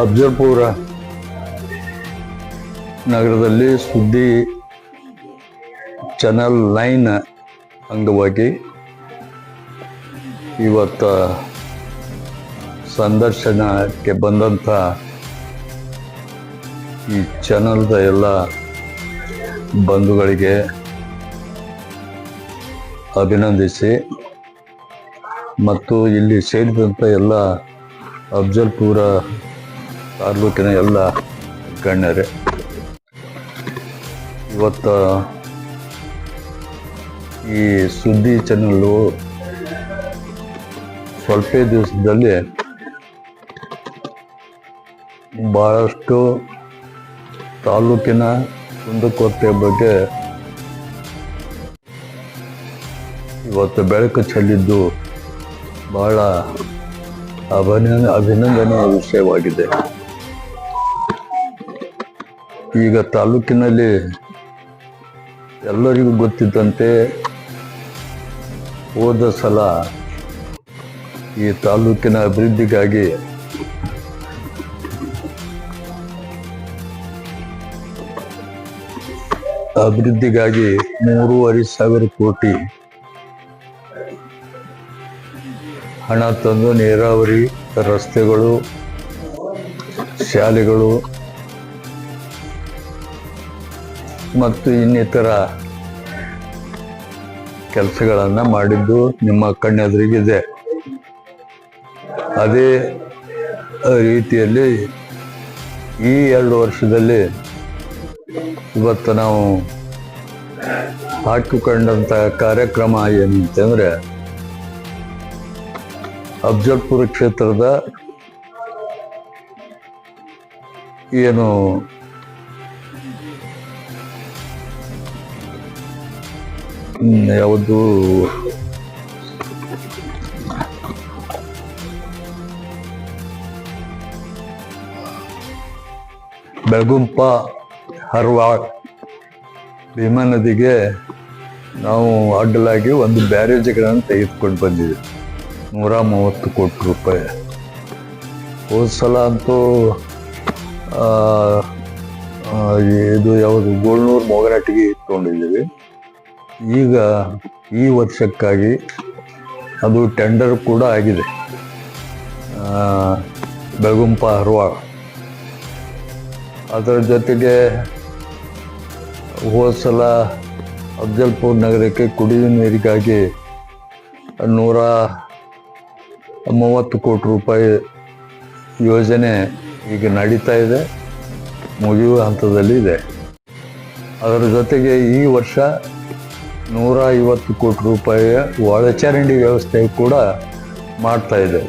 ಅಫ್ಜಲ್ಪುರ ನಗರದಲ್ಲಿ ಸುದ್ದಿ channel nine ಅಂಗವಾಗಿ ಇವತ್ತು ಸಂದರ್ಶನಕ್ಕೆ ಬಂದಂಥ ಈ ಚಾನಲ್ದ ಎಲ್ಲ ಬಂಧುಗಳಿಗೆ ಅಭಿನಂದಿಸಿ. ಮತ್ತು ಇಲ್ಲಿ ಸೇರಿದಂಥ ಎಲ್ಲ ಅಫ್ಜಲ್ಪುರ ತಾಲೂಕಿನ ಎಲ್ಲ ಗಣ್ಯರೇ. ಇವತ್ತ ಈ ಸುದ್ದಿ ಚಾನಲ್ಲು ಸ್ವಲ್ಪ ದಿವಸದಲ್ಲಿ ಭಾಳಷ್ಟು ತಾಲೂಕಿನ ಕುಂದುಕೊರತೆ ಬಗ್ಗೆ ಇವತ್ತು ಬೆಳಕು ಚೆಲ್ಲಿದ್ದು ಬಹಳ ಅಭಿನಂದ, ಅಭಿನಂದನೆಯ ವಿಷಯವಾಗಿದೆ. ಈಗ ತಾಲೂಕಿನಲ್ಲಿ ಎಲ್ಲರಿಗೂ ಗೊತ್ತಿದ್ದಂತೆ ಹೋದ ಸಲ ಈ ತಾಲೂಕಿನ ಅಭಿವೃದ್ಧಿಗಾಗಿ ಅಭಿವೃದ್ಧಿಗಾಗಿ ಮೂರುವರೆ ಸಾವಿರ ಕೋಟಿ ಹಣ ತಂದು ನೀರಾವರಿ ರಸ್ತೆಗಳು, ಶಾಲೆಗಳು ಮತ್ತು ಇನ್ನಿತರ ಕೆಲಸಗಳನ್ನು ಮಾಡಿದ್ದು ನಿಮ್ಮ ಕಣ್ಣೆದುರಿಗಿದೆ. ಅದೇ ರೀತಿಯಲ್ಲಿ ಈ ಎರಡು ವರ್ಷದಲ್ಲಿ ಇವತ್ತು ನಾವು ಹಾಕಿಕೊಂಡಂಥ ಕಾರ್ಯಕ್ರಮ ಏನಂತಂದ್ರೆ ಅಫ್ಜಲ್ಪುರ ಕ್ಷೇತ್ರದ ಏನು ಯಾವುದು? ಬೆಳಗುಂಪ ಹರ್ವಾಳ್. ಭೀಮಾ ನದಿಗೆ ನಾವು ಅಡ್ಡಲಾಗಿ ಒಂದು ಬ್ಯಾರೇಜ್ಗಳನ್ನು ತೆಗೆದುಕೊಂಡು ಬಂದಿದ್ದೀವಿ ನೂರ ಮೂವತ್ತು ಕೋಟಿ ರೂಪಾಯಿ. ಹೋದ ಸಲ ಅಂತೂ ಇದು ಯಾವುದು ಗೋಳ್ನೂರು ಮೊಗರಾಟಿಗೆ ತೊಗೊಂಡಿದ್ದೀವಿ ಈಗ ಈ ವರ್ಷಕ್ಕಾಗಿ ಅದು ಟೆಂಡರ್ ಕೂಡ ಆಗಿದೆ. ಬೆಳಗುಂಪ ಹರವಾಳ. ಅದರ ಜೊತೆಗೆ ಹೋದ ಸಲ ಅಫ್ಜಲ್ಪುರ್ ನಗರಕ್ಕೆ ಕುಡಿಯುವ ನೀರಿಗಾಗಿ ನೂರ ಮೂವತ್ತು ಕೋಟಿ ರೂಪಾಯಿ ಯೋಜನೆ ಈಗ ನಡೀತಾ ಇದೆ, ಮುಗಿಯುವ ಹಂತದಲ್ಲಿ ಇದೆ. ಅದರ ಜೊತೆಗೆ ಈ ವರ್ಷ ನೂರ ಐವತ್ತು ಕೋಟಿ ರೂಪಾಯಿಯ ಒಳಚರಂಡಿ ವ್ಯವಸ್ಥೆ ಕೂಡ ಮಾಡ್ತಾ ಇದೆ.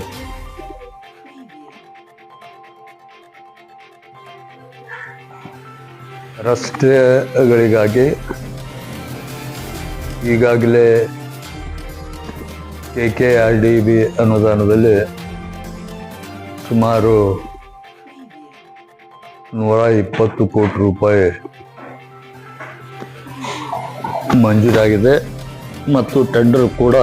ರಸ್ತೆಗಳಿಗಾಗಿ ಈಗಾಗಲೇ K K R D B ಅನುದಾನದಲ್ಲಿ ಸುಮಾರು ನೂರ ಇಪ್ಪತ್ತು ಕೋಟಿ ರೂಪಾಯಿ ಮಂಜೂರಾಗಿದೆ ಮತ್ತು ಟೆಂಡರ್ ಕೂಡ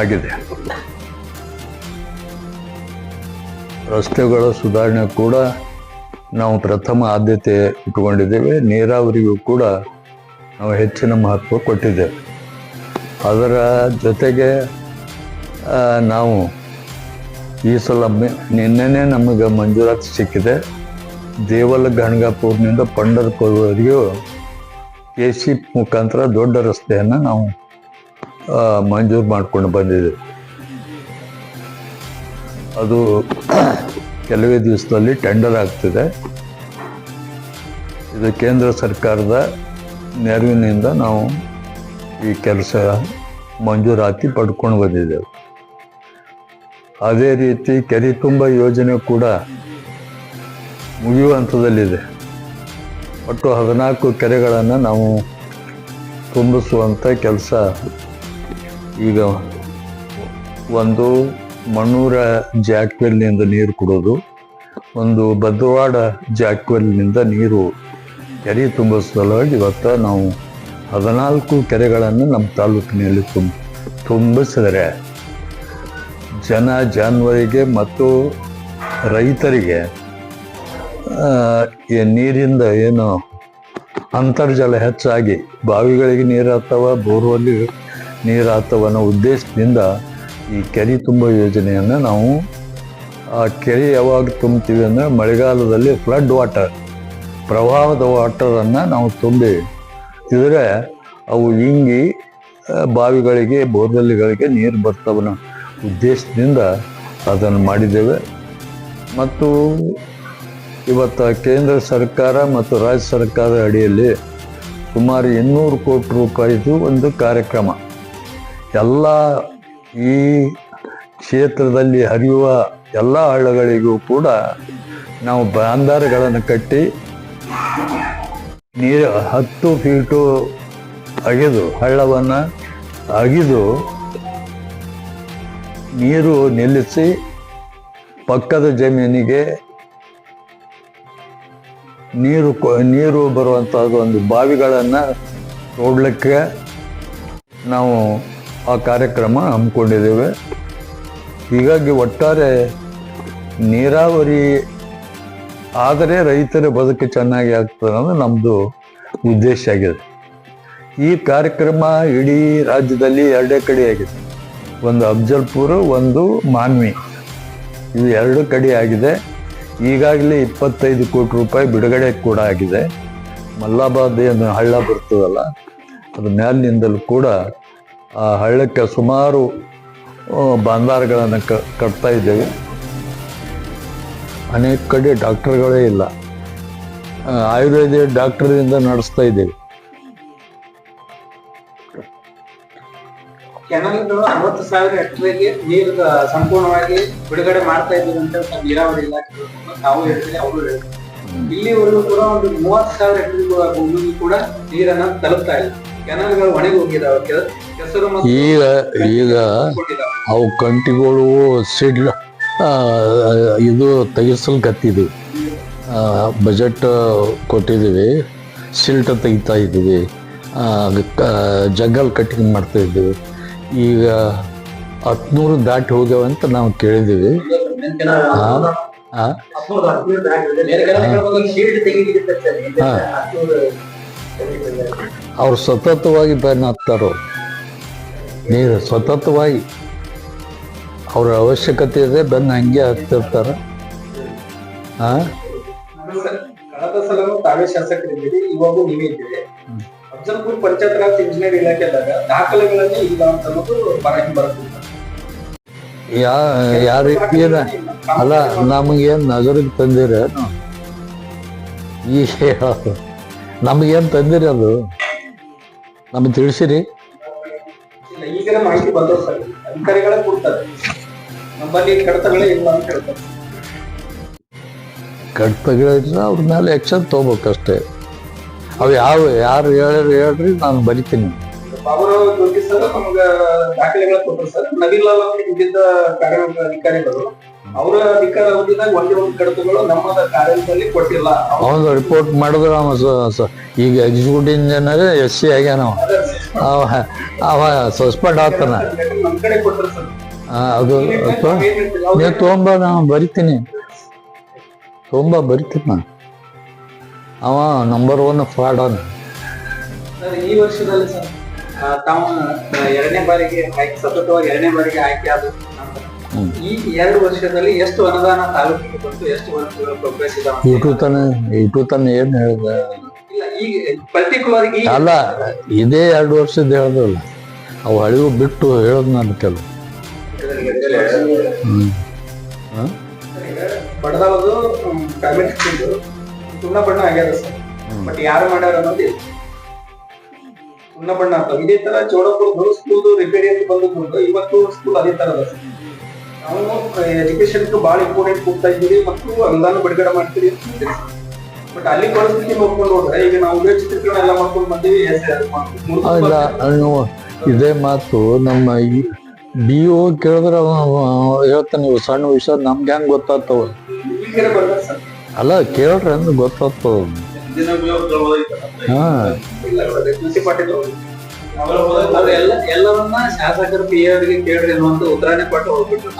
ಆಗಿದೆ. ರಸ್ತೆಗಳ ಸುಧಾರಣೆ ಕೂಡ ನಾವು ಪ್ರಥಮ ಆದ್ಯತೆ ಇಟ್ಟುಕೊಂಡಿದ್ದೇವೆ. ನೀರಾವರಿಗೂ ಕೂಡ ನಾವು ಹೆಚ್ಚಿನ ಮಹತ್ವ ಕೊಟ್ಟಿದ್ದೇವೆ. ಅದರ ಜೊತೆಗೆ ನಾವು ಈ ಸಲ ನಿನ್ನೆನೇ ನಮಗೆ ಮಂಜೂರಾತಿ ಸಿಕ್ಕಿದೆ. ದೇವಲ ಗಣಗಾಪುರ್ನಿಂದ ಪಂಡರ್ಪುರ್ವರೆಗೂ ಎ ಸಿ ಮುಖಾಂತರ ದೊಡ್ಡ ರಸ್ತೆಯನ್ನು ನಾವು ಮಂಜೂರು ಮಾಡಿಕೊಂಡು ಬಂದಿದ್ದೇವೆ. ಅದು ಕೆಲವೇ ದಿವಸದಲ್ಲಿ ಟೆಂಡರ್ ಆಗ್ತಿದೆ. ಇದು ಕೇಂದ್ರ ಸರ್ಕಾರದ ನೆರವಿನಿಂದ ನಾವು ಈ ಕೆಲಸ ಮಂಜೂರಾತಿ ಪಡ್ಕೊಂಡು ಬಂದಿದ್ದೆವು. ಅದೇ ರೀತಿ ಕೆರೆ ತುಂಬ ಯೋಜನೆ ಕೂಡ ಮುಗಿಯುವ ಹಂತದಲ್ಲಿದೆ. ಒಟ್ಟು ಹದಿನಾಲ್ಕು ಕೆರೆಗಳನ್ನು ನಾವು ತುಂಬಿಸುವಂಥ ಕೆಲಸ ಈಗ ಒಂದು ಮಣ್ಣೂರ ಜಾಕ್ವೆಲ್ನಿಂದ ನೀರು ಕೊಡೋದು, ಒಂದು ಬದ್ದವಾಡ ಜಾಕ್ವೆಲ್ನಿಂದ ನೀರು ಕೆರೆ ತುಂಬಿಸೋ ಸಲುವಾಗಿ ಇವತ್ತು ನಾವು ಹದಿನಾಲ್ಕು ಕೆರೆಗಳನ್ನು ನಮ್ಮ ತಾಲೂಕಿನಲ್ಲಿ ತುಂಬ ತುಂಬಿಸಿದರೆ ಜನ ಜಾನುವಾರಿಗೆ ಮತ್ತು ರೈತರಿಗೆ ನೀರಿಂದ ಏನು ಅಂತರ್ಜಲ ಹೆಚ್ಚಾಗಿ ಬಾವಿಗಳಿಗೆ ನೀರು ಆಗ್ತಾವ ಬೋರ್ವಲ್ಲಿ ನೀರು ಅನ್ನೋ ಉದ್ದೇಶದಿಂದ ಈ ಕೆರೆ ತುಂಬ ಯೋಜನೆಯನ್ನು ನಾವು, ಆ ಕೆರೆ ಯಾವಾಗ ತುಂಬ್ತೀವಿ ಅಂದರೆ ಮಳೆಗಾಲದಲ್ಲಿ ಫ್ಲಡ್ ವಾಟರ್ ಪ್ರವಾಹದ ವಾಟರನ್ನು ನಾವು ತುಂಬಿ ಇದ್ರೆ ಅವು ಇಂಗಿ ಬಾವಿಗಳಿಗೆ, ಬೋರ್ವೆಲ್ಗಳಿಗೆ ನೀರು ಬರ್ತವನ ಉದ್ದೇಶದಿಂದ ಅದನ್ನು ಮಾಡಿದ್ದೇವೆ. ಮತ್ತು ಇವತ್ತು ಕೇಂದ್ರ ಸರ್ಕಾರ ಮತ್ತು ರಾಜ್ಯ ಸರ್ಕಾರದ ಅಡಿಯಲ್ಲಿ ಸುಮಾರು ಇನ್ನೂರು ಕೋಟಿ ರೂಪಾಯಿದು ಒಂದು ಕಾರ್ಯಕ್ರಮ. ಎಲ್ಲ ಈ ಕ್ಷೇತ್ರದಲ್ಲಿ ಹರಿಯುವ ಎಲ್ಲ ಹಳ್ಳಗಳಿಗೂ ಕೂಡ ನಾವು ಬಾಂದಾರಗಳನ್ನು ಕಟ್ಟಿ ನೀರು ಹತ್ತು ಫೀಟು ಅಗೆದು, ಹಳ್ಳವನ್ನು ಅಗಿದು ನೀರು ನಿಲ್ಲಿಸಿ ಪಕ್ಕದ ಜಮೀನಿಗೆ ನೀರು ನೀರು ಬರುವಂಥದ್ದು ಒಂದು ಬಾವಿಗಳನ್ನು ನೋಡಲಿಕ್ಕೆ ನಾವು ಆ ಕಾರ್ಯಕ್ರಮ ಹಮ್ಮಿಕೊಂಡಿದ್ದೇವೆ. ಹೀಗಾಗಿ ಒಟ್ಟಾರೆ ನೀರಾವರಿ ಆದರೆ ರೈತರ ಬದುಕು ಚೆನ್ನಾಗಿ ಆಗ್ತದೆ ಅನ್ನೋದು ನಮ್ಮದು ಉದ್ದೇಶ ಆಗಿದೆ. ಈ ಕಾರ್ಯಕ್ರಮ ಇಡೀ ರಾಜ್ಯದಲ್ಲಿ ಎರಡೇ ಕಡೆ ಆಗಿದೆ. ಒಂದು ಅಫ್ಜಲ್ಪುರ, ಒಂದು ಮಾನ್ವಿ. ಇದು ಎರಡು ಕಡೆ ಆಗಿದೆ. ಈಗಾಗಲೇ ಇಪ್ಪತ್ತೈದು ಕೋಟಿ ರೂಪಾಯಿ ಬಿಡುಗಡೆ ಕೂಡ ಆಗಿದೆ. ಮಲ್ಲಾಬಾದ್ ಏನು ಹಳ್ಳ ಬರ್ತದಲ್ಲ, ಅದ್ರ ಮ್ಯಾಲಿನಿಂದಲೂ ಕೂಡ ಆ ಹಳ್ಳಕ್ಕೆ ಸುಮಾರು ಬಂದಾರಗಳನ್ನು ಕಟ್ತಾ ಇದ್ದೇವೆ. ಅನೇಕ ಕಡೆ ಡಾಕ್ಟರ್ಗಳೇ ಇಲ್ಲ. ಆಯುರ್ವೇದಿಕ್ ಆಯುರ್ವೇದ ಡಾಕ್ಟರಿಂದ ನಡೆಸ್ತಾ ಇದ್ದೇವೆ. ಕೆನಲ್ಗಳು ಅರವತ್ತು ಸಾವಿರ ಹೆಕ್ಟರ್ಗೆ ನೀರು ಸಂಪೂರ್ಣವಾಗಿ ಬಿಡುಗಡೆ ಮಾಡ್ತಾ ಇದ್ದೀವಿ ಅಂತ ನೀರಾವರಿ ಇಲಾಖೆ ನಾವು ಹೇಳ್ತೀವಿ ಅವರು ಇಲ್ಲಿವರೆಗೂ ಕೂಡ ಒಂದು ಮೂವತ್ತು ಸಾವಿರ ಭೂಮಿಗೂ ಕೂಡ ನೀರನ್ನ ತಲುಪ್ತಾ ಇಲ್ಲ. ಕೆನಲ್ಗಳು ಒಣಗಿ ಹೋಗಿದಾವೆ ಕೆಸರು ಈಗ ಈಗ. ಅವು ಕಂಟಿಗಳು ಸಿಡ್ಲ ಇದು ತೆಗಿಸಲ್ಕತ್ತಿದ್ವಿ ಬಜೆಟ್ ಕೊಟ್ಟಿದ್ದೀವಿ. ಸಿಲ್ಟ್ ತೆಗಿತಾ ಇದ್ದೀವಿ. ಜಂಗಲ್ ಕಟ್ಟಿಂಗ್ ಮಾಡ್ತಾ ಇದ್ದೀವಿ. ಈಗ ಹತ್ನೂರು ದಾಟಿ ಹೋಗ್ಯಾವ ಅಂತ ನಾವು ಕೇಳಿದ್ದೀವಿ. ಹಾಂ. ಹಾ. ಅವ್ರು ಸತತವಾಗಿ ಬ್ಯಾನ್ ಹಾಕ್ತಾರೋ ನೀರು ಸತತವಾಗಿ. ಅವ್ರ ಅವಶ್ಯಕತೆ ಇದೆ ಬೆನ್ನ ಹಂಗೆ ಆಗ್ತಿರ್ತಾರೆ. ಹಾಂ ಸರ್, ಕಳೆದ ಸಲನೂ ತಾವೇ ಶಾಸಕರಿದ್ದೀರಿ ಇವಾಗೂ ನೀವೇ ಇದ್ದೀರಿ. ಅಫ್ಜಲ್ಪುರ್ ಪಂಚಾಯತ್ ರಾಜ್ ಇಂಜಿನಿಯರ್ ಇಲಾಖೆದಾಗ ದಾಖಲೆಗಳನ್ನೇ ಇಲ್ಲ ಅಂತ ಅನ್ನೋದು ಬರಕ್ಕೆ ಬರುತ್ತೆ ಯಾ ಯಾರ ಏನ ಅಲ್ಲ ನಮಗೇನು ನಗರಕ್ಕೆ ತಂದಿರ? ಈ ನಮಗೇನು ತಂದಿರಿ ಅದು? ನಮಗೆ ತಿಳಿಸಿರಿ. ಈಗಿನ ಮಾಹಿತಿ ಬಂದ್ರು ಸರ್. ಅಧಿಕಾರಿಗಳೇ ಕೊಡ್ತಾರೆ. ನಮ್ಮಲ್ಲಿ ಕಡತಗಳೇ ಇಲ್ಲ ಅಂತ ಹೇಳ್ತಾರೆ. ಕಡ್ತಗಳಿದ್ರೆ ಅವ್ರ ಮೇಲೆ ಆ್ಯಕ್ಷನ್ ತೊಗೋಬೇಕಷ್ಟೇ. ಅವು ಯಾವ ಯಾರು ಹೇಳ್ರಿ ಹೇಳ್ರಿ ನಾನು ಬರಿತೀನಿ. ಅವರು ಜೋಗಿ ಸರ್ ನಮ್ಗ ದಾಖಲೆಗಳ ಕೊಟ್ಟರು ಸರ್. ನವೀನ್ ಲಾಲ್ ಅವರು ಇದ್ದಿದ್ದ ಅಧಿಕಾರ ಅವಧಿದಾಗ ಒಂದೇ ಒಂದು ಕಡತಗಳು ನಮ್ಮ ಕಾರ್ಯದಲ್ಲಿ ಕೊಟ್ಟಿಲ್ಲ. ಅವನು ರಿಪೋರ್ಟ್ ಮಾಡಿದ್ರೆ ಅವ ಈಗ ಎಕ್ಸಿಕ್ಯೂಟಿವ್ ಇಂಜಿನಿಯರ್ ಎಸ್ ಸಿ ಆಗ್ಯಾನ ಅವ. ಸಸ್ಪೆಂಡ್ ಆಗ್ತಾನ. ಕಡೆ ಕೊಟ್ಟರು ಸರ್. ಆ, ಅದು ನೀವು ತೊಗೊಂಬ ನಾನು ಬರಿತೀನಿ. ತೊಗೊಂಬ ಬರಿತೀನಿ ನಾನು. ಅವ ನಂಬರ್ ಒನ್ ಫ್ರಾಡ್ ಅವನು. ಈ ವರ್ಷದಲ್ಲಿ ಸರ್ ತಾವು ಎರಡನೇ ಬಾರಿಗೆ ಆಯ್ಕೆ ಸತತವಾಗಿ ಎರಡನೇ ಬಾರಿಗೆ ಆಯ್ಕೆ ಆದ ಈ ಎರಡು ವರ್ಷದಲ್ಲಿ ಎಷ್ಟು ಅನುದಾನ ತಾಲೂಕಿಗೆ ಬಂತು ಎಷ್ಟು ಪ್ರೋಗ್ರೆಸ್ ಇದಾವೆ ಇಟು ತನ ಇಟು ತನ ಏನು ಹೇಳಿದೆ? ಈಗ ಪರ್ಟಿಕ್ಯುಲರ್ ಅಲ್ಲ ಇದೇ ಎರಡು ವರ್ಷದ ಹೇಳ್ದಲ್ಲ ಅವು ಹಳಿವು ಬಿಟ್ಟು ಹೇಳೋದು ನಾನು ಕೆಲವು ಬಡದಾವದು ಪ್ರೈವೇಟ್ ಸ್ಕೂಲ್ ಸುಣ್ಣ ಬಣ್ಣ ಆಗ್ಯದ ಸರ್. ಬಟ್ ಯಾರು ಮಾಡ್ಯಾರ ಅನ್ನೋದು ಸುಣ್ಣ ಬಣ್ಣ ಅಂತ. ಇದೇ ತರ ಚೌಡಪುರದು ಸ್ಕೂಲ್ ರಿಪೇರಿ ಅಂತ ಬಂದದ್ದು ಇವತ್ತು ಸ್ಕೂಲ್ ಅದೇ ತರ ಅದ ನಾವು ಎಜುಕೇಶನ್ ಬಹಳ ಇಂಪಾರ್ಟೆಂಟ್ ಕೊಡ್ತಾ ಇದ್ದೀವಿ ಮತ್ತು ಅನುದಾನ ಬಿಡುಗಡೆ ಮಾಡ್ತೀವಿ ಬಟ್ ಅಲ್ಲಿ ಪರಿಸ್ಥಿತಿ ನೋಡ್ಕೊಂಡು ಹೋದ್ರೆ ಈಗ ನಾವು ಚಿತ್ರೀಕರಣ ಎಲ್ಲ ಮಾಡ್ಕೊಂಡು ಬಂದೀವಿ ಇದೇ ಮಾತು ನಮ್ಮ ಬಿ ಒ ಕೇಳಿದ್ರೆ ಹೇಳ್ತಾನೆ, ನೀವು ಸಣ್ಣ ವಿಷಯ, ನಮ್ಗೆ ಹೆಂಗೆ ಗೊತ್ತಾಗ್ತವ? ಅಲ್ಲ, ಕೇಳ್ರಿ ಅಂದ್ರೆ ಗೊತ್ತಾಗ್ತವ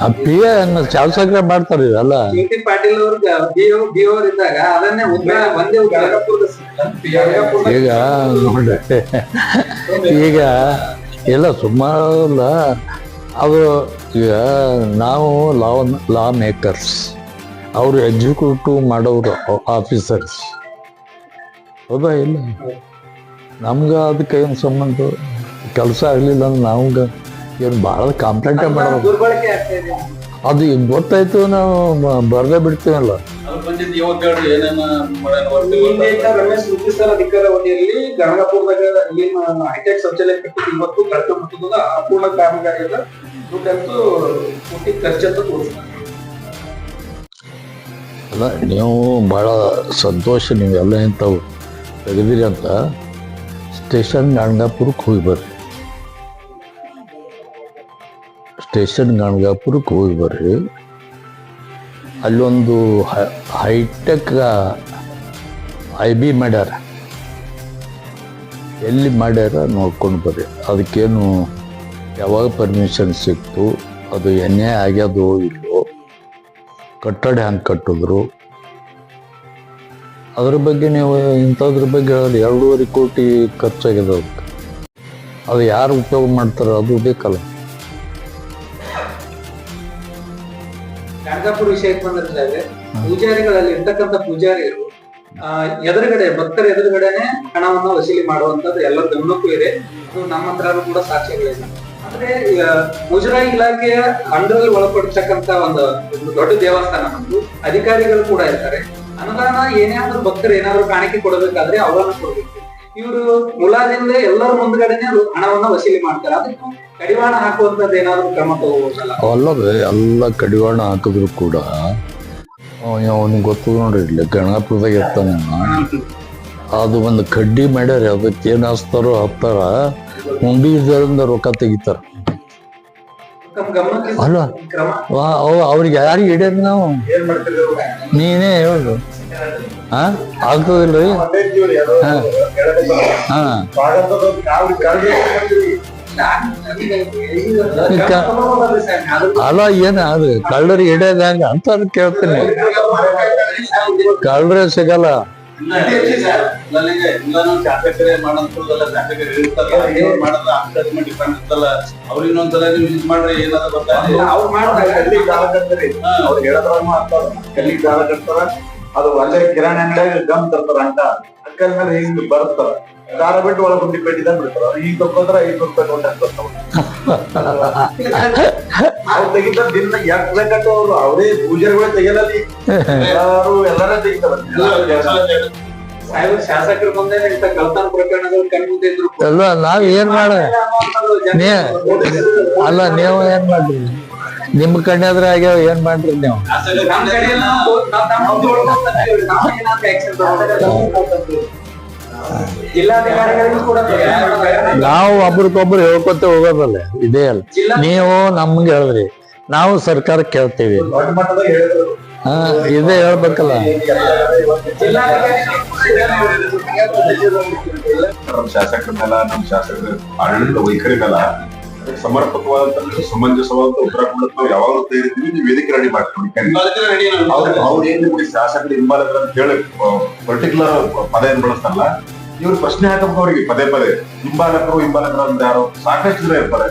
ಆ ಪಿ ಎ ಶಾಸಕರೇ ಮಾಡ್ತಾರೆ ಈಗ ನೋಡ್ರಿ, ಈಗ ಎಲ್ಲ ಸುಮಾರು ಅದು ಈಗ ನಾವು ಲಾ ಲಾ ಮೇಕರ್ಸ್ ಅವರು ಎಕ್ಸಿಕ್ಯೂಟಿವ್ ಮಾಡೋರು ಆಫೀಸರ್ಸ್ ಹೌದಾ ಇಲ್ಲ? ನಮ್ಗೆ ಅದಕ್ಕೆ ಏನು ಸಂಬಂಧ? ಕೆಲಸ ಆಗಲಿಲ್ಲ ಅಂದ್ರೆ ನಮ್ಗೆ ಏನು ಭಾಳ ಕಾಂಪ್ಲೇಂಟೇ ಮಾಡೋದು ಅದು ಈಗ ಗೊತ್ತಾಯ್ತು ನಾವು ಬರದೇ ಬಿಡ್ತೀವಲ್ಲ. ಹಿಂದೆ ಇದ್ದ ರಮೇಶ್ ರುಚಿಸರ ಅಧಿಕಾರ ಅವಧಿಯಲ್ಲಿ ಗಣಗಪುರದಾಗ ಏನ್ ಹೈಟೆಕ್ ಶೌಚಾಲಯ ಕಟ್ಟಿದ್ದು ಇವತ್ತು ಕಳ್ಕೊಂಡ್ಬಿಟ್ಟದ ಅಪೂರ್ಣ ಕಾಮಗಾರಿಯದ ದುಡ್ಡಂತೂ ಕೋಟಿ ಖರ್ಚಂತ ತೋರಿಸ್ತಾರೆ. ಅಲ್ಲ ನೀವು ಭಾಳ ಸಂತೋಷ ನೀವೆಲ್ಲ ಇಂಥವು ತೆಗೆದಿರಿ ಅಂತ. ಸ್ಟೇಷನ್ ಗಣಗಾಪುರಕ್ಕೆ ಹೋಗಿ ಬರ್ರಿ. ಸ್ಟೇಷನ್ ಗಣಗಾಪುರಕ್ಕೆ ಹೋಗಿ ಬರ್ರಿ. ಅಲ್ಲೊಂದು ಹೈಟೆಕ್ ಐ ಬಿ ಮಾಡ್ಯಾರ. ಎಲ್ಲಿ ಮಾಡ್ಯಾರ ನೋಡ್ಕೊಂಡು ಬರ್ರಿ. ಅದಕ್ಕೇನು ಯಾವಾಗ ಪರ್ಮಿಷನ್ ಸಿಕ್ತು, ಅದು ಎಣ್ಣೆ ಆಗ್ಯದೋ ಇಲ್ಲೋ, ಕಟ್ಟಡ ಹೆಂಗೆ ಕಟ್ಟಿದ್ರು. ಅದ್ರ ಬಗ್ಗೆ ನೀವು ಇಂಥದ್ರ ಬಗ್ಗೆ ಹೇಳಿದ್ರೆ ಎರಡೂವರೆ ಕೋಟಿ ಖರ್ಚಾಗಿದೆ ಅದಕ್ಕೆ. ಅದು ಯಾರು ಉಪಯೋಗ ಮಾಡ್ತಾರೋ ಅದು ಬೇಕಲ್ಲ. ವಿಷಯಕ್ಕೆ ಬಂದ್ರೆ ಪೂಜಾರಿಗಳಲ್ಲಿ ಇರ್ತಕ್ಕಂಥ ಪೂಜಾರಿಗಳು ಆ, ಎದುರುಗಡೆ ಭಕ್ತರ ಎದುರುಗಡೆನೆ ಹಣವನ್ನ ವಸೂಲಿ ಮಾಡುವಂತದ್ದು ಎಲ್ಲ ಗಮನಕ್ಕೂ ಇದೆ ಅದು ನಮ್ಮ ಹತ್ರ ಕೂಡ ಸಾಕ್ಷಿಗಳಿದೆ ಅಂದ್ರೆ ಮುಜರಾಯಿ ಇಲಾಖೆಯ ಅಂಡರಲ್ಲಿ ಒಳಪಡ್ತಕ್ಕಂತ ಒಂದು ದೊಡ್ಡ ದೇವಸ್ಥಾನ ನಮ್ದು. ಅಧಿಕಾರಿಗಳು ಕೂಡ ಇರ್ತಾರೆ. ಅನುದಾನ ಏನೇ ಆದ್ರೂ ಭಕ್ತರು ಏನಾದ್ರು ಕಾಣಿಕೆ ಕೊಡಬೇಕಾದ್ರೆ ಅವರನ್ನು ಕೊಡ್ಬೇಕು. ಇವರು ಮುಲಾದಿಂದ ಎಲ್ಲರ ಮುಂದ್ಗಡೆನೆ ಹಣವನ್ನ ವಸೂಲಿ ಮಾಡ್ತಾರೆ. ಅದಕ್ಕೆ ಕಡಿವಾಣ ಹಾಕುವಂತದ್ದು ಏನಾದ್ರು ಕ್ರಮ ತಗೋಬಹುದಲ್ಲ ಅಲ್ಲದೆ ಎಲ್ಲ ಕಡಿವಾಣ ಹಾಕಿದ್ರು ಕೂಡ ಅವನಿಗೆ ಗೊತ್ತು ನೋಡ್ರಿ ಇಲ್ಲಿ ಗಣಪುರದಾಗ ಇರ್ತಾನೆ ಅದು ಒಂದು ಕಡ್ಡಿ ಮಾಡ್ಯಾರ ಅದಕ್ಕೆ ಏನು ಹಾಸ್ತಾರೋ ಹತ್ತಾರ ಇದರಿಂದ ರೊಕ್ಕ ತೆಗಿತಾರ. ಅಲ್ಲ ಅವ್ರಿಗೆ ಯಾರಿಗೆ ಇಡ್ಯಾರ ನಾವು? ನೀನೇ ಹೇಳು. ಆಗ್ತದಿಲ್ರಿ ಹಾಂ. ಅಲ್ಲ, ಏನ ಅದು ಕಳ್ಳರಿ ಹಿಡಿಯೋದು ಅಂತ ಅದ್ ಕೇಳ್ತೀನಿ. ಕಳ್ಳರೇ ಸಿಗಲ್ಲ. ಅವ್ರು ಇನ್ನೊಂದ್ಸಲ ನೀವು ಇದ್ ಮಾಡ್ರಿ ಏನಾದ್ರು ಅದು ಅಲ್ಲೇ ಕಿರಾಣಿ ಅಂಗಡಿಯಾಗ ಗಮ್ ತರ್ತಾರ ಅಂತ. ಅಕ್ಕಲ್ ಮೇಲೆ ಹಿಂಗ್ ಬರ್ತಾರ ದಾರ ಬಿಟ್ಟು ಒಳಗ್ ಪೆಟ್ಟಿ ಕಟ್ಟಿದ ಬಿಡ್ತಾರ. ಈಗ ತಕ್ಕೋದ್ರ ಐದ್ ರೂಪಾಯಿ ನೋಟ್ ಹಾಕ್ತಾರ ಅವ್ರು. ತೆಗಿತ ದಿನ ಯಾಕೆ ಬೇಕಂತ ಅವ್ರು ಅವರೇ ಪೂಜಾರಿಗಳೇ ತೆಗಿಯಲ್ಲ ಎಲ್ಲಾರು ಎಲ್ಲಾರ ತೆಗಿತಾರ. ಶಾಸಕರ ಪ್ರಕರಣಗಳು ಕಣ್ಮುಂದೆ ಇದ್ರು ಅಲ್ಲ ನಾವ್ ಏನ್ ಮಾಡ ನೀ ಅಲ್ಲ ನೀವು ಏನ್ ಮಾಡ್ರಿ? ನಿಮ್ ಕಣ್ಣೆದ್ರ ಆಗ್ಯಾವ ಏನ್ ಮಾಡ್ರಿ ನೀವು? ನಾವು ಒಬ್ರಿಗೊಬ್ರು ಹೇಳ್ಕೊತ ಹೋಗೋದಲ್ಲ ಇದೇ ಅಲ್ಲ. ನೀವು ನಮ್ಗೆ ಹೇಳಿದ್ರಿ. ನಾವು ಸರ್ಕಾರ ಕೇಳ್ತೀವಿ. ಹಾ, ಇದೇ ಹೇಳ್ಬೇಕಲ್ಲ. ನಮ್ಮ ಶಾಸಕರ ಮೇಲೆ ನಮ್ಮ ಶಾಸಕರ ಆಡಳಿತ ವೈಖರಿ ಸಮರ್ಪಕವಾದಂತ ಸಮಂಜಸವಾದಂತ ಉತ್ತರ ಕೊಡುತ್ತ ನಾವು ಯಾವಾಗಲೂ ತಯಾರಿದ್ದೀವಿ ನೀವು ವೇದಿಕೆ ರೆಡಿ ಅವ್ರು ಅವ್ರು ಏನ್ ನಿಮ್ಗೆ ಶಾಸಕರು ಹಿಂಬಾಲಕರು ಅಂತ ಹೇಳಿ ಪರ್ಟಿಕ್ಯುಲರ್ ಪದ ಏನ್ ಬಳಸ್ತಾರಲ್ಲ, ಇವ್ರು ಪ್ರಶ್ನೆ ಹಾಕಬೇಕು ಅವ್ರಿಗೆ, ಪದೇ ಪದೇ. ಹಿಂಬಾಲಕರು ಹಿಂಬಾಲಕರು ಅಂತ ಯಾರು? ಸಾಕಷ್ಟು ಜನ ಇರ್ತಾರೆ.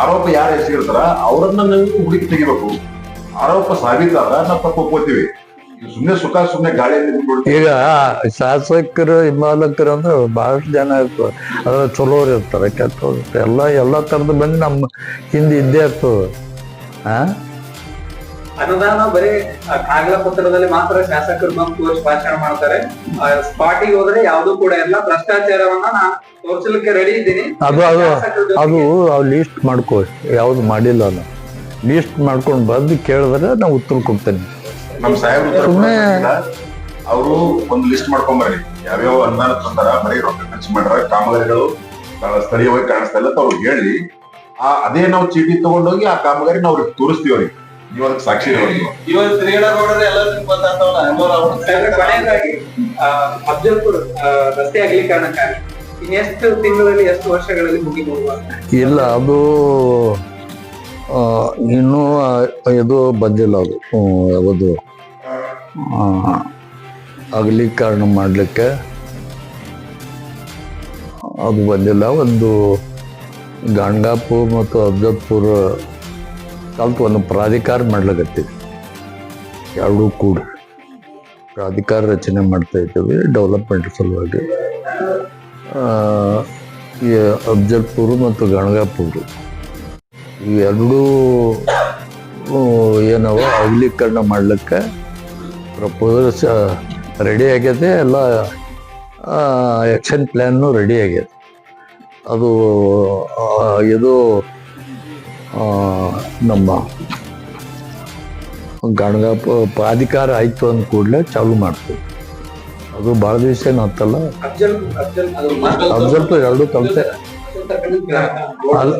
ಆರೋಪ ಯಾರು ಎಸಗಿರ್ತಾರ? ಅವರನ್ನ ನೀವು ಹುಡುಕಿ ತೆಗಿಬೇಕು. ಆರೋಪ ಸಾಬೀತಾದ ನಾವು ತಪ್ಪು ಒಪ್ಕೋತೀವಿ. ಸುಮ್ನೆ ಸುಖ ಸುಮ್ನೆ ಗಾಳಿಯಲ್ಲಿ ಈಗ ಶಾಸಕರು ಹಿಮಾಲಕರು ಅಂದ್ರೆ ಬಹಳಷ್ಟು ಜನ ಇರ್ತಾರೆ. ಅದ್ರ ಚಲೋರು ಇರ್ತಾರೆ ಕೆಟ್ಟವ್ರು ಇರ್ತಾರೆ. ಎಲ್ಲ ಎಲ್ಲ ತರದ್ ಬಂದು ನಮ್ಮ ಹಿಂದೆ ಇದ್ದೇ ಇರ್ತದೆ. ಹಾ ಅನುದಾನ ಬರೀ ಆ, ಕಾಗದ ಪತ್ರದಲ್ಲಿ ಮಾತ್ರ ಶಾಸಕರು ಬಂದು ತೋರಿಸಿ ಭಾಷಣ ಮಾಡ್ತಾರೆ. ಸ್ಪಾಟಿಗೆ ಹೋದ್ರೆ ಯಾವ್ದು ಕೂಡ ಎಲ್ಲ ಭ್ರಷ್ಟಾಚಾರವನ್ನ ನಾನು ತೋರಿಸಲಿಕ್ಕೆ ರೆಡಿ ಇದ್ದೀನಿ. ಅದು ಅದು ಅದು ಲೀಸ್ಟ್ ಮಾಡ್ಕೋ ಯಾವ್ದು ಮಾಡಿಲ್ಲ ಅಲ್ಲ ಲೀಸ್ಟ್ ಮಾಡ್ಕೊಂಡು ಬಂದು ಕೇಳಿದ್ರೆ ನಾವು ಉತ್ತರ ಕೊಡ್ತೇನೆ. ನಮ್ಮ ಸಾಹೇಬ್ರು ಉತ್ತರ ಸುಮ್ನೆ- ಕೊಡೋದ್ರಿಂದ ಅವರು ಒಂದು ಲಿಸ್ಟ್ ಮಾಡ್ಕೊಂಬರ್ರಿ ಯಾವ್ಯಾವ ಅನುದಾನ ತಂದಾರ ಬರೀ ರೊಕ್ಕ ಖರ್ಚು ಮಾಡ್ರ ಕಾಮಗಾರಿಗಳು ಆ, ಸ್ಥಳೀಯವಾಗಿ ಕಾಣಿಸ್ತಾ ಇಲ್ಲ ಅಂತ ಅವ್ರಿಗೆ ಹೇಳಿ ಆ ಅದೇ ನಾವು ಚೀಟಿ ತಗೊಂಡೋಗಿ ಆ ಕಾಮಗಾರಿ ನಾವು ಅವ್ರಿಗೆ ತೋರಿಸ್ತೀವಿ ಅವ್ರಿಗೆ. ಇವತ್ತು ಸಾಕ್ಷಿ ನೋಡಿ ಇವತ್ತು ತಿರುಗಾಡ ನೋಡಿದ್ರೆ ಎಲ್ಲರಿಗೂ ಗೊತ್ತಾಗ್ತಾವಲ್ಲ ಎಲ್ಲರೂ ಅವ್ರ. ಸಾಹೇಬ್ರೆ, ಕೊನೆಯದಾಗಿ ಆ, ಅಫ್ಜಲ್ಪುರ್ ಆ, ರಸ್ತೆ ಅಗಲೀಕರಣಕ್ಕಾಗಿ ಇನ್ನೆಷ್ಟು ತಿಂಗಳಲ್ಲಿ ಎಷ್ಟು ವರ್ಷಗಳಲ್ಲಿ ಮುಗಿಬಹುದು ಇಲ್ಲ ಅದು ಇನ್ನೂ ಇದು ಬಂದಿಲ್ಲ ಅದು. ಯಾವುದು? ಅಗಲೀಕರಣ ಮಾಡಲಿಕ್ಕೆ ಅದು ಬಂದಿಲ್ಲ. ಒಂದು ಗಾಣಗಾಪುರ್ ಮತ್ತು ಅಬ್ಜತ್ಪುರ ಕಲ್ತು ಒಂದು ಪ್ರಾಧಿಕಾರ ಮಾಡ್ಲಿಕ್ಕತ್ತೀವಿ ಎರಡೂ ಕೂಡ ಪ್ರಾಧಿಕಾರ ರಚನೆ ಮಾಡ್ತಾ ಇದ್ದೀವಿ ಡೆವಲಪ್ಮೆಂಟ್ ಸಲುವಾಗಿ. ಈ ಅಬ್ಜತ್ಪುರ್ ಮತ್ತು ಗಣಗಾಪುರ್ ಇವೆರಡೂ ಏನವ ಅಗಲೀಕರಣ ಮಾಡ್ಲಿಕ್ಕೆ ಪ್ರಪೋಸಲ್ಸ್ ರೆಡಿ ಆಗ್ಯದೆ ಎಲ್ಲ ಆ್ಯಕ್ಷನ್ ಪ್ಲ್ಯಾನ್ನು ರೆಡಿ ಆಗ್ಯದೆ ಅದು ಇದು ನಮ್ಮ ಗಣಗ ಪ್ರಾಧಿಕಾರ ಆಯಿತು ಅಂದ ಕೂಡಲೇ ಚಾಲು ಮಾಡ್ತೀವಿ. ಅದು ಭಾಳ ದಿವಸ ಏನು ಹತ್ತಲ್ಲ ಅಫ್ಜಲ್ ಎರಡೂ ಕಲಿತೆ ಅಲ್ಲ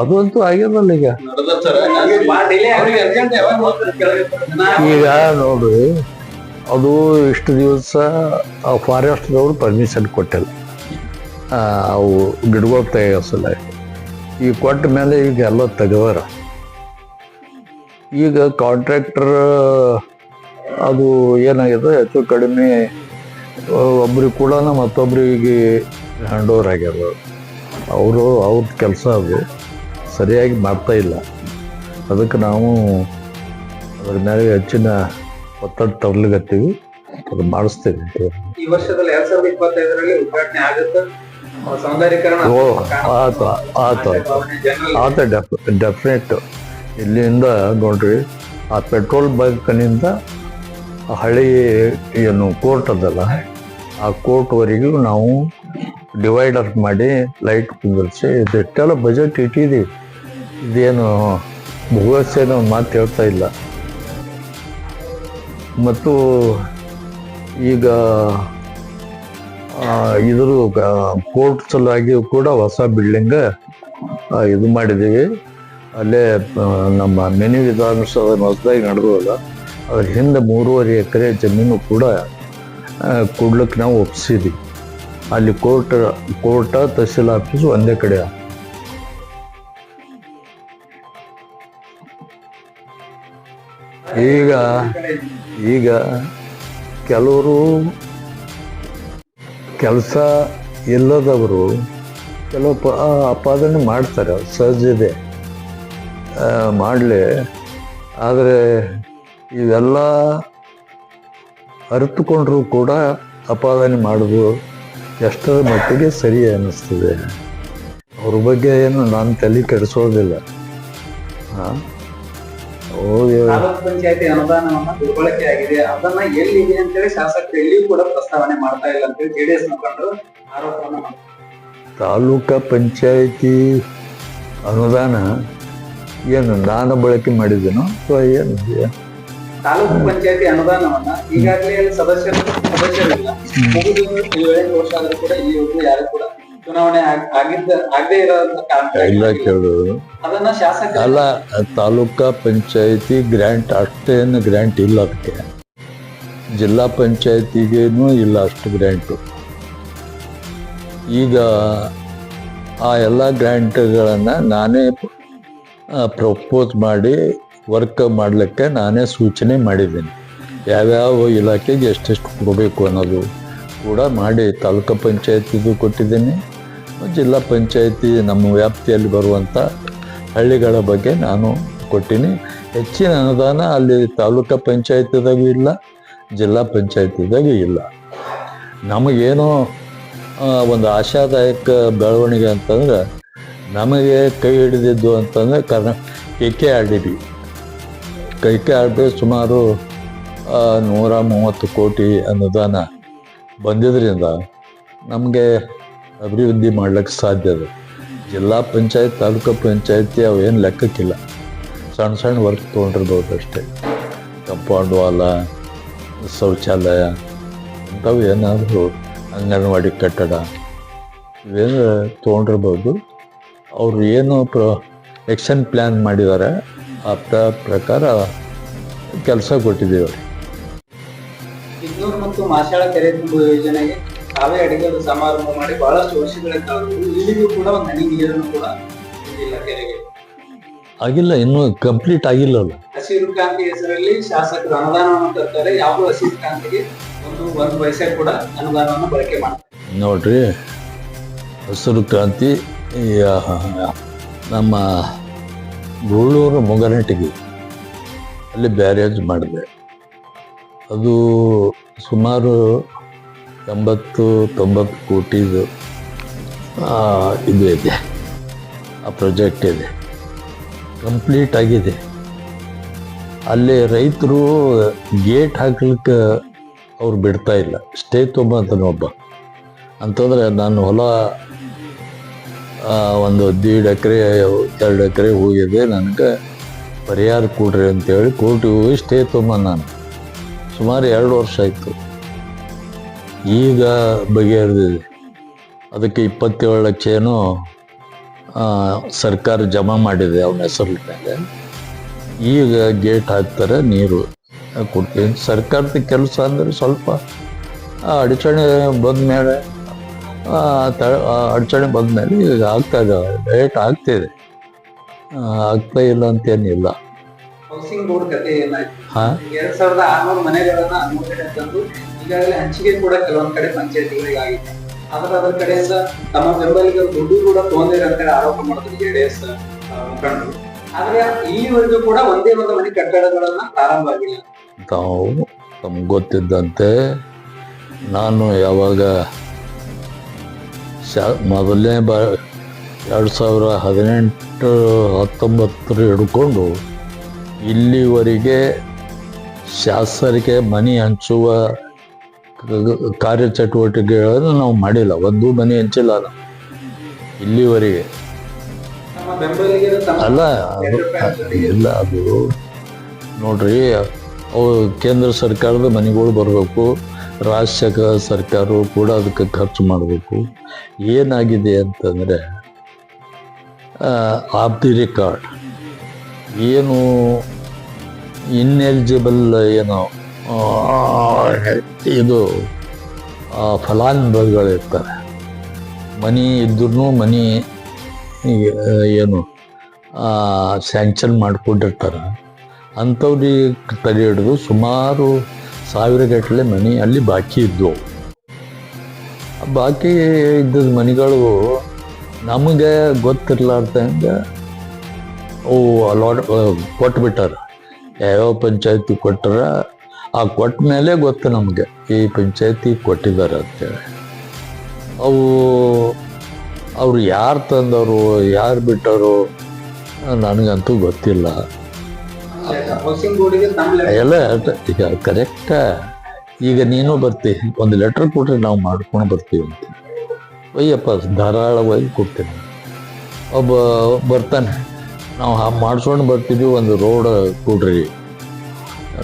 ಅದು ಅಂತೂ ಆಗ್ಯದಲ್ಲ ಈಗ. ಈಗ ನೋಡ್ರಿ ಅದು ಇಷ್ಟು ದಿವಸ ಆ ಫಾರೆಸ್ಟ್ದವ್ರು ಪರ್ಮಿಷನ್ ಕೊಟ್ಟಿಲ್ಲ ಅವು ಗಿಡಗಳು ತೆಗೆಸಲ್ಲ ಈಗ ಕೊಟ್ಟ ಮೇಲೆ ಈಗ ಎಲ್ಲ ತೆಗೆದಾರ. ಈಗ ಕಾಂಟ್ರಾಕ್ಟರ್ ಅದು ಏನಾಗಿದೆ, ಹೆಚ್ಚು ಕಡಿಮೆ ಒಬ್ರಿಗೆ ಕೂಡ ಮತ್ತೊಬ್ಬರಿಗೆ ಹ್ಯಾಂಡ್ ಓವರ್ ಆಗ್ಯದ ಅವರು, ಅವ್ರ ಕೆಲಸ ಅದು. ಸರಿಯಾಗಿ ಮಾಡ್ತಾ ಇಲ್ಲ. ಅದಕ್ಕೆ ನಾವು ಅದ್ರ ಮೇಲೆ ಹೆಚ್ಚಿನ ಒತ್ತಡ ತರ್ಲಿಗತ್ತೀವಿ ಅದು ಮಾಡಿಸ್ತೀವಿ ಈ ವರ್ಷದಲ್ಲಿ ಎರಡ್ ಸಾವಿರದ ಇಪ್ಪತ್ತೈದರಲ್ಲಿ ಉದ್ಘಾಟನೆ ಆಗುತ್ತೆ. ಆ, ಸೌಂದರ್ಯೀಕರಣ ಓ ಆತ ಆತ ಜನರಲ್ ಆತ ಡೆಫ್ ಡೆಫಿನೆಟ್ ಇಲ್ಲಿಂದ ನೋಡ್ರಿ ಆ ಪೆಟ್ರೋಲ್ ಬಂಕ್ನಿಂದ ಹಳಿ ಏನು ಕೋರ್ಟ್ ಅದಲ್ಲ ಆ ಕೋರ್ಟ್ವರೆಗೂ ನಾವು ಡಿವೈಡರ್ ಮಾಡಿ ಲೈಟ್ ಕುಂದಿರಿಸಿ ಇದೆಷ್ಟೆಲ್ಲ ಬಜೆಟ್ ಇಟ್ಟಿದ್ದೀವಿ. ಇದೇನು ಭೂವಸ್ಥೆನೋ ಒಂದು ಮಾತು ಹೇಳ್ತಾ ಇಲ್ಲ. ಮತ್ತು ಈಗ ಇದ್ರ ಕೋರ್ಟ್ ಸಲುವಾಗಿ ಕೂಡ ಹೊಸ ಬಿಲ್ಡಿಂಗ್ ಇದು ಮಾಡಿದ್ದೀವಿ. ಅಲ್ಲೇ ನಮ್ಮ ಮಿನಿ ವಿಧಾನಸೌಧ ಹೊಸದಾಗಿ ನಡೆದಲ್ಲ ಅದ್ರ ಹಿಂದೆ ಮೂರುವರೆ ಎಕರೆ ಜಮೀನು ಕೂಡ ಕೊಡ್ಲಿಕ್ಕೆ ನಾವು ಒಪ್ಪಿಸಿದ್ವಿ ಅಲ್ಲಿ ಕೋರ್ಟ್, ಕೋರ್ಟ ತಹಸೀಲ್ ಆಫೀಸ್ ಒಂದೇ ಕಡೆ. ಈಗ ಈಗ ಕೆಲವರು ಕೆಲಸ ಇಲ್ಲದವರು ಕೆಲವು ಪ ಅಪಾದನೆ ಮಾಡ್ತಾರೆ ಸಹಜದೆ ಮಾಡಲಿ. ಆದರೆ ಇವೆಲ್ಲ ಅರಿತುಕೊಂಡ್ರೂ ಕೂಡ ಅಪಾದನೆ ಮಾಡೋದು ಎಷ್ಟರ ಮಟ್ಟಿಗೆ ಸರಿ ಅನ್ನಿಸ್ತದೆ. ಅವ್ರ ಬಗ್ಗೆ ಏನು ನಾನು ತಲೆ ಕೆಡಿಸೋದಿಲ್ಲ. ಹಾಂ ತಾಲೂಕ್ ಪಂಚಾಯತಿ ಅನುದಾನವನ್ನ ದುರ್ಬಳಕೆ ಆಗಿದೆ. ಅದನ್ನ ಎಲ್ಲಿದೆ ಅಂತೇಳಿ ಶಾಸಕರು ಎಲ್ಲಿಯೂ ಕೂಡ ಪ್ರಸ್ತಾವನೆ ಮಾಡ್ತಾ ಇಲ್ಲ ಅಂತೇಳಿ ಜೆಡಿಎಸ್ ಮುಖಂಡರು ಆರೋಪವನ್ನ ಮಾಡ್ತಾರೆ. ತಾಲೂಕ ಪಂಚಾಯಿತಿ ಅನುದಾನ ಏನು ದಾನ ಬಳಕೆ ಮಾಡಿದ್ದೇನೋ ಅಥವಾ ಏನು ತಾಲೂಕು ಪಂಚಾಯತಿ ಅನುದಾನವನ್ನ ಈಗಾಗಲೇ ಸದಸ್ಯರು ಸದಸ್ಯರಿಲ್ಲ ಮುಗಿದು ಏಳೆಂಟು ವರ್ಷ ಆದರೂ ಕೂಡ ಈ ಯೋಜನೆ ಯಾರು ಕೂಡ ಚುನಾವಣೆ ಆಗಿದ್ದ ಆಗದೆ ಅದನ್ನ ಅಲ್ಲ ತಾಲೂಕಾ ಪಂಚಾಯತಿ ಗ್ರ್ಯಾಂಟ್ ಅಷ್ಟೇನು ಗ್ರ್ಯಾಂಟ್ ಇಲ್ಲ ಅದಕ್ಕೆ. ಜಿಲ್ಲಾ ಪಂಚಾಯತಿಗೇನು ಇಲ್ಲ ಅಷ್ಟು ಗ್ರ್ಯಾಂಟು. ಈಗ ಆ ಎಲ್ಲ ಗ್ರ್ಯಾಂಟ್ಗಳನ್ನು ನಾನೇ ಪ್ರಪೋಸ್ ಮಾಡಿ ವರ್ಕ್ ಮಾಡಲಿಕ್ಕೆ ನಾನೇ ಸೂಚನೆ ಮಾಡಿದ್ದೀನಿ. ಯಾವ್ಯಾವ ಇಲಾಖೆಗೆ ಎಷ್ಟೆಷ್ಟು ಕೊಡಬೇಕು ಅನ್ನೋದು ಕೂಡ ಮಾಡಿ ತಾಲೂಕು ಪಂಚಾಯತಿದು ಕೊಟ್ಟಿದ್ದೀನಿ. ಜಿಲ್ಲಾ ಪಂಚಾಯಿತಿ ನಮ್ಮ ವ್ಯಾಪ್ತಿಯಲ್ಲಿ ಬರುವಂಥ ಹಳ್ಳಿಗಳ ಬಗ್ಗೆ ನಾನು ಕೊಟ್ಟಿನಿ. ಹೆಚ್ಚಿನ ಅನುದಾನ ಅಲ್ಲಿ ತಾಲೂಕು ಪಂಚಾಯತಿದಾಗೂ ಇಲ್ಲ, ಜಿಲ್ಲಾ ಪಂಚಾಯತಿದಾಗೂ ಇಲ್ಲ. ನಮಗೇನೋ ಒಂದು ಆಶಾದಾಯಕ ಬೆಳವಣಿಗೆ ಅಂತಂದ್ರೆ, ನಮಗೆ ಕೈ ಹಿಡಿದಿದ್ದು ಅಂತಂದರೆ ಕರ್ನಾ, K K R D B ಕೈ ಕೆ ಆರ್ ಡಿ ಸುಮಾರು ನೂರ ಮೂವತ್ತು ಕೋಟಿ ಅನುದಾನ ಬಂದಿದ್ದರಿಂದ ನಮಗೆ ಅಭಿವೃದ್ಧಿ ಮಾಡ್ಲಿಕ್ಕೆ ಸಾಧ್ಯ ಅದು. ಜಿಲ್ಲಾ ಪಂಚಾಯತ್, ತಾಲೂಕು ಪಂಚಾಯತಿ ಏನು ಲೆಕ್ಕಕ್ಕಿಲ್ಲ. ಸಣ್ಣ ಸಣ್ಣ ವರ್ಕ್ ತೊಗೊಂಡಿರ್ಬೋದು ಅಷ್ಟೇ. ಕಂಪೌಂಡ್ ವಾಲ, ಶೌಚಾಲಯ ಅಂಥವು ಏನಾದರೂ ಅಂಗನವಾಡಿ ಕಟ್ಟಡ, ಇವೇನು ತೊಗೊಂಡಿರ್ಬೋದು. ಅವರು ಏನು ಪ್ರ ಎಕ್ಷನ್ ಪ್ಲ್ಯಾನ್ ಮಾಡಿದ್ದಾರೆ ಆ ಪ್ರಕಾರ ಕೆಲಸ ಕೊಟ್ಟಿದ್ದೀವಿ ಅವರು. ಮತ್ತು ಮಾಸಾಳ ಕೆರೆ ಯೋಜನೆಗೆ ತಾವೇ ಅಡಿಗರು ಸಮಾರಂಭ ಮಾಡಿ ಬಹಳಷ್ಟು ವರ್ಷಗಳ ಇಲ್ಲಿಗೂ ಕೂಡ ಒಂದು ಹನಿ ನೀರನ್ನು ಕೂಡ ಇದಿಲ್ಲ ಕೆರೆಗೆ. ಆಗಿಲ್ಲ ಇನ್ನೂ ಕಂಪ್ಲೀಟ್ ಆಗಿಲ್ಲಲ್ಲ ಹಸಿರು ಕ್ರಾಂತಿ ಹೆಸರಲ್ಲಿ ಶಾಸಕರು ಅನುದಾನವನ್ನು ತರ್ತಾರೆ. ಯಾವುದೋ ಹಸಿರು ಕ್ರಾಂತಿಗೆ ಒಂದು ಒಂದು ಪೈಸೆ ಕೂಡ ಅನುದಾನವನ್ನು ಬಳಕೆ ಮಾಡ್ತಾರೆ. ನೋಡ್ರಿ ಹಸಿರು ಕ್ರಾಂತಿ ನಮ್ಮ ಗೂಳೂರು ಮೊಗನಟಿಗೆ ಅಲ್ಲಿ ಬ್ಯಾರೇಜ್ ಮಾಡಿದೆ. ಅದು ಸುಮಾರು ಎಂಬತ್ತು, ತೊಂಬತ್ತು ಕೋಟಿದು ಇದು ಇದೆ. ಆ ಪ್ರಾಜೆಕ್ಟ್ ಇದೆ. ಕಂಪ್ಲೀಟ್ ಆಗಿದೆ. ಅಲ್ಲಿ ರೈತರು ಗೇಟ್ ಹಾಕ್ಲಿಕ್ಕೆ ಅವ್ರು ಬಿಡ್ತಾ ಇಲ್ಲ. ಸ್ಟೇ ತೊಗೊಂಬಂತಾನೆ ಒಬ್ಬ. ಅಂತಂದ್ರೆ ನಾನು ಹೊಲ ಒಂದು ದೀಡ್ ಎಕರೆ, ಎರಡು ಎಕರೆ ಹೋಗಿದೆ. ನನಗೆ ಪರಿಹಾರ ಕೊಡ್ರಿ ಅಂತೇಳಿ ಕೋರ್ಟಿಗೆ ಹೋಗಿ ಸ್ಟೇ ತೊಂಬ ನಾನು. ಸುಮಾರು ಎರಡು ವರ್ಷ ಆಯಿತು. ಈಗ ಬಗೆಹರಿದಿದೆ ಅದಕ್ಕೆ ಇಪ್ಪತ್ತೇಳು ಲಕ್ಷ ಏನು ಸರ್ಕಾರ ಜಮಾ ಮಾಡಿದೆ ಅವನ ಹೆಸರು ಮೇಲೆ ಈಗ ಗೇಟ್ ಹಾಕ್ತಾರೆ ನೀರು ಕೊಡ್ತೀನಿ ಸರ್ಕಾರದ ಕೆಲಸ ಅಂದರೆ ಸ್ವಲ್ಪ ಆ, ಅಡಚಣೆ ಬಂದ ಮೇಲೆ ಅಡಚಣೆ ಬಂದ ಮೇಲೆ ಈಗ ಆಗ್ತಾ ಇದೆ ಗೇಟ್ ಆಗ್ತಿದೆ ಆಗ್ತಾ ಇಲ್ಲ ಅಂತೇನಿಲ್ಲ ಹೌಸಿಂಗ್ ಬೋರ್ಡ್ ಕತೆ ಏನಾಯ್ತು? ಹಾ? ಈಗಾಗಲೇ ಹಂಚಿಕೆ ಕೂಡ ಕೆಲವೊಂದ್ ಕಡೆ ಪಂಚಾಯತಿಗಳಿಗೆ ಆಗಿದೆ ಆದ್ರೆ ಅದರ ಕಡೆಯಿಂದ ತಮ್ಮ ಬೆಂಬಲಿಗರು ದುಡ್ಡು ಕೂಡ ತಗೊಂಡಿರ ಅಂತ ಹೇಳಿ ಆರೋಪ ಮಾಡಿದ್ರು ಜೆಡಿಎಸ್ ಮುಖಂಡರು. ಆದ್ರೆ ಈವರೆಗೂ ಕೂಡ ಒಂದೇ ಒಂದು ಮನೆ ಕಟ್ಟಡಗಳನ್ನ ಪ್ರಾರಂಭ ಆಗಿಲ್ಲ. ತಾವು ತಮ್ಗೆ ಗೊತ್ತಿದ್ದಂತೆ ನಾನು ಯಾವಾಗ ಮೊದಲನೇ ಬ, ಎರಡು ಸಾವಿರ ಹದಿನೆಂಟು, ಹತ್ತೊಂಬತ್ತರ ಹಿಡ್ಕೊಂಡು ಇಲ್ಲಿವರೆಗೆ ಶಾಸಕರಿಗೆ ಮನೆ ಹಂಚುವ ಕಾರ್ಯಚಟುವಟಿಕೆಗಳನ್ನು ನಾವು ಮಾಡಿಲ್ಲ. ಒಂದು ಮನೆ ಹಂಚಿಲ್ಲ ನಾವು ಇಲ್ಲಿವರೆಗೆ. ಅಲ್ಲ, ಅದು ಇಲ್ಲ, ಅದು ನೋಡ್ರಿ, ಅವು ಕೇಂದ್ರ ಸರ್ಕಾರದ ಮನೆಗಳು ಬರಬೇಕು. ರಾಜ್ಯ ಸರ್ಕಾರವು ಕೂಡ ಅದಕ್ಕೆ ಖರ್ಚು ಮಾಡಬೇಕು. ಏನಾಗಿದೆ ಅಂತಂದರೆ ಆಫ್ ದಿ ರೆಕಾರ್ಡ್ ಏನು ಇನ್ಎಲಿಜಿಬಲ್ ಏನೋ ಇದು ಫಲಾನುಭವಿಗಳಿರ್ತಾರೆ. ಮನಿ ಇದ್ರೂ ಮನಿ ಏನು ಸ್ಯಾಂಕ್ಷನ್ ಮಾಡಿಕೊಂಡಿರ್ತಾರೆ. ಅಂಥವ್ರಿಗೆ ತಡೆ ಹಿಡಿದು ಸುಮಾರು ಸಾವಿರಗಟ್ಟಲೆ ಮನೆ ಅಲ್ಲಿ ಬಾಕಿ ಇದ್ದವು ಬಾಕಿ ಇದ್ದದ ಮನೆಗಳು ನಮಗೆ ಗೊತ್ತಿರ್ಲಾರ್ದಂಗೆ ಅವು ಅಲಾಟ್ ಕೊಟ್ಬಿಟ್ಟಾರ. ಯಾವ್ಯಾವ ಪಂಚಾಯತಿ ಕೊಟ್ಟಾರ ಆ ಕೊಟ್ಟ ಮೇಲೆ ಗೊತ್ತು ನಮಗೆ, ಈ ಪಂಚಾಯತಿ ಕೊಟ್ಟಿದ್ದಾರೆ ಅಂತೇಳಿ. ಅವು, ಅವರು ಯಾರು ತಂದವರು, ಯಾರು ಬಿಟ್ಟವರು, ನನಗಂತೂ ಗೊತ್ತಿಲ್ಲ. ಎಲ್ಲ ಈಗ ಕರೆಕ್ಟ ಈಗ ನೀನು ಬರ್ತಿ, ಒಂದು ಲೆಟ್ರ್ ಕೊಟ್ಟರೆ ನಾವು ಮಾಡ್ಕೊಂಡು ಬರ್ತೀವಿ ಅಂತ. ಅಯ್ಯಪ್ಪ, ಧಾರಾಳವಾಗಿ ಕೊಡ್ತೀನಿ. ಒಬ್ಬ ಬರ್ತಾನೆ, ನಾವು ಮಾಡ್ಸ್ಕೊಂಡು ಬರ್ತೀವಿ ಒಂದು ರೋಡ್ ಕೊಡ್ರಿ.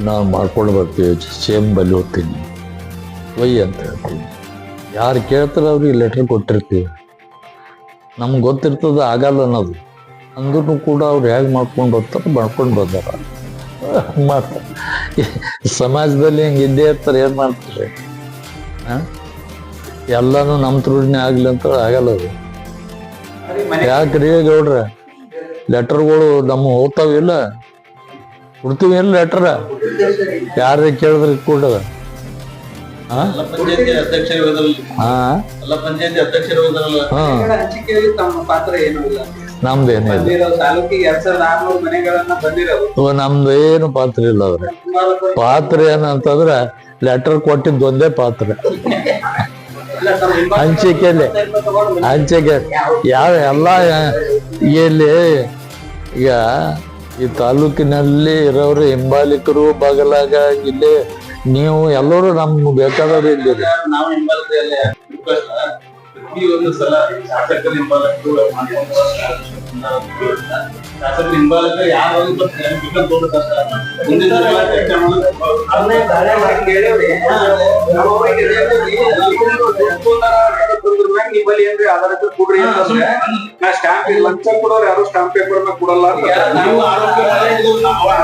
ನಾವು ಮಾಡ್ಕೊಂಡು ಬರ್ತೀವಿ ಬಲಿ ಹೋಗ್ತೀನಿ. ಒಯ್ಯಿ ಅಂತ ಹೇಳ್ತೀನಿ. ಯಾರು ಕೇಳ್ತಾರೆ ಅವ್ರಿಗೆ ಲೆಟ್ರ್ ಕೊಟ್ಟಿರ್ತೀವಿ. ನಮ್ಗೆ ಗೊತ್ತಿರ್ತದೆ ಆಗಲ್ಲ ಅನ್ನೋದು. ಅಂದ್ರೂ ಕೂಡ ಅವ್ರು ಹೇಗೆ ಮಾಡ್ಕೊಂಡು ಬರ್ತಾರೆ ಮಾಡ್ಕೊಂಡು ಬಂದಾರ ಮಾಡ್ತಾರೆ. ಸಮಾಜದಲ್ಲಿ ಹಿಂಗೆ ಇದ್ದೇ ಇರ್ತಾರೆ, ಏನು ಮಾಡ್ತಾರೆ? ಎಲ್ಲನೂ ನಮ್ಮ ತುರುಡಿನೇ ಆಗಲಿ ಅಂತ ಆಗಲ್ಲ ಅದು. ಯಾಕೆ ರೀ ಗೌಡ್ರ ಲೆಟರ್ಗಳು ನಮ್ಮ ಹೋಗ್ತಾವಿಲ್ಲ. ಕೊಡ್ತೀವಿ ಏನು ಲೆಟ್ರ ಯಾರೇ ಕೇಳಿದ್ರೆ ಕೊಡದ? ನಮ್ದೇನಿಲ್ಲ ಏನು ಪಾತ್ರ ಇಲ್ಲ ಅವ್ರೆ. ಪಾತ್ರ ಏನಂತಂದ್ರೆ ಲೆಟರ್ ಕೊಟ್ಟಿದ್ದು ಒಂದೇ ಪಾತ್ರ. ಹಂಚಿಕೆಯಲ್ಲಿ. ಹಂಚಿಕೆ. ಯಾವ ಎಲ್ಲ ಇಲ್ಲಿ ಈಗ ಈ ತಾಲೂಕಿನಲ್ಲಿ ಇರೋರು ಹಿಂಬಾಲಿಕರು ಬಗಲಾಗ ಇಲ್ಲಿ ನೀವು ಎಲ್ಲರೂ ನಮ್ಗೆ ಬೇಕಾದವ್ರು ಇದ್ದೀರಿ ನಾವು ಹಿಂಬಾಲಕರೆಲ್ಲ ರಿಕ್ವೆಸ್ಟ್ ಒಂದು ಸಲ ಶಾಸಕರ ಹಿಂಬಾಲಕರು ಶಾಸಕರ ಹಿಂಬಾಲಕರು ಯಾರು ನಿಮ್ಮಲ್ಲಿ ಏನ್ರಿ ಆಧಾರ ಕೊಡ್ರಿ ಅಂತಂದ್ರೆ. ನಾ ಸ್ಟಾಂಪ್ ಲಂಚ ಕೊಡೋರು ಯಾರು ಸ್ಟಾಂಪ್ ಪೇಪರ್ ಕೊಡಲ್ಲ ನಾವು ಆರೋಗ್ಯ ಅದು ಬಹಳ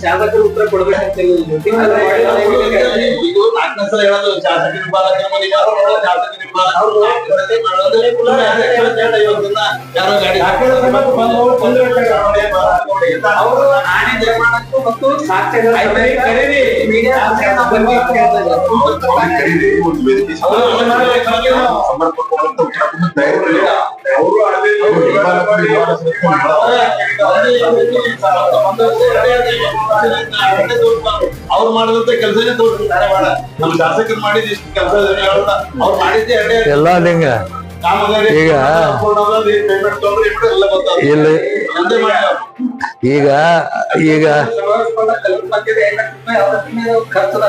ಶಾಸಕರು ಉತ್ತರ ಕೊಡ್ಬೇಕಂತ ಇದು ನಾಲ್ಕನೇ ಸಲ ಹೇಳೋದು ಶಾಸಕ ಯಾರೋ ಶಾಸಕ. ಯಾರೋ ಕೇಳ್ತಾರೆ ಇವತ್ತಿನ ಯಾರೋ ಗಾಡಿ ಅವರು ಆಣೆ ನಿರ್ಮಾಣಕ್ಕೂ ಮತ್ತು ಸಾಕ್ಷ್ಯಗಳ ಅವರು ಮಾಡಿದಂತ ಕೆಲಸನೇ ತೋರಿಸ್ತಾರೆ ನಮ್ಮ ಶಾಸಕರು ಮಾಡಿದ ಇಷ್ಟು ಕೆಲಸ ಅವ್ರು ಮಾಡಿದ್ದೆ ಎಲ್ಲ ಕಾಮಗಾರಿ ಈಗ. ಇಲ್ಲಿ. ಈಗ ಈಗ ಖರ್ಚದ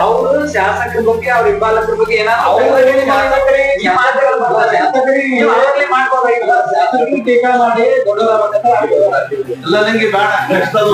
ಅವರು ಶಾಸಕರ ಬಗ್ಗೆ ಅವ್ರ ಹಿಂಬಾಲಕರ ಬಗ್ಗೆ ಏನಾದ್ರು ಟೀಕಾ ಮಾಡಿ ಎಲ್ಲ ನಂಗೆ ಬೇಡ. ನೆಕ್ಸ್ಟ್ ಅದು